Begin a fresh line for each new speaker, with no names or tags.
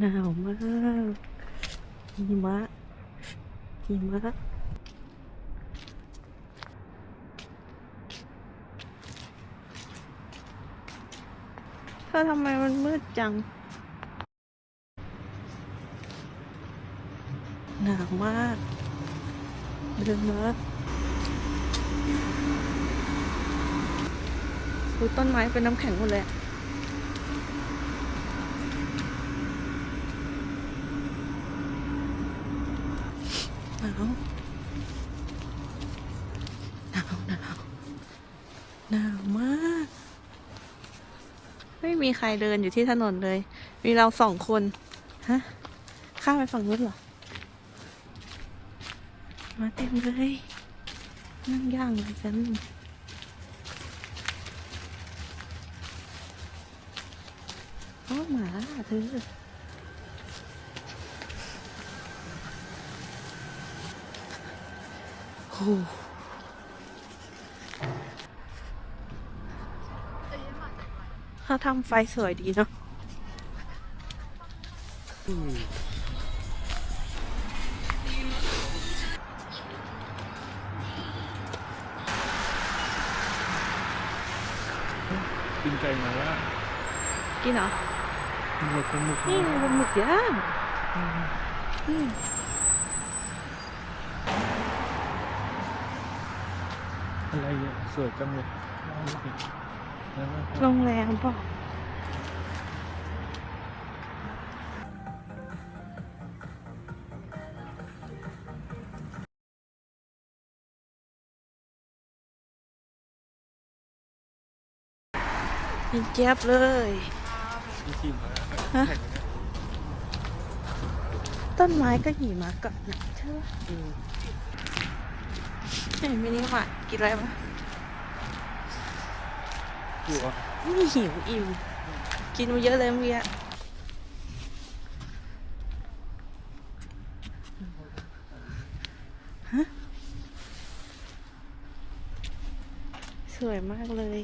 หนาวมากหิมะหิมะเธอทำไมมันมืดจัง หนาวมากเดินมาดูต้นไม้เป็นน้ำแข็งหมดเลยอะาวหนาวหนาวหนาวมาก ไม่มีใครเดินอยู่ที่ถนนเลย มีเราสองคน ฮะ ข้ามไปฝั่งนู้นเหรอ มาเต็มเลย นั่งย่างอะไรกันโอ้หมาเธอ โอ้เขาทำไฟสวยดีเนาะ
กินไก่มาแล้ว
กินเหรอ
หมดหมด
นี่ไงปลาหมึกย่างอืม
อะไรเนี่ยสวยจังเลยนั่นน่ะ
โรงแรมเปล่ะยินเจี๊ยบเลย
มีชิมมาแล้ว
ฮะ
แข่งกันเนี่ย
ต้นไม้ก็หิมะเกาะหนักใช่ไหมเห็น มินิมาร์ทกินอะไรปะ
อยู่อะ
ไม่หิวอิ่มกินมาเยอะเลยเมื่อกี้ฮะสวยมากเลย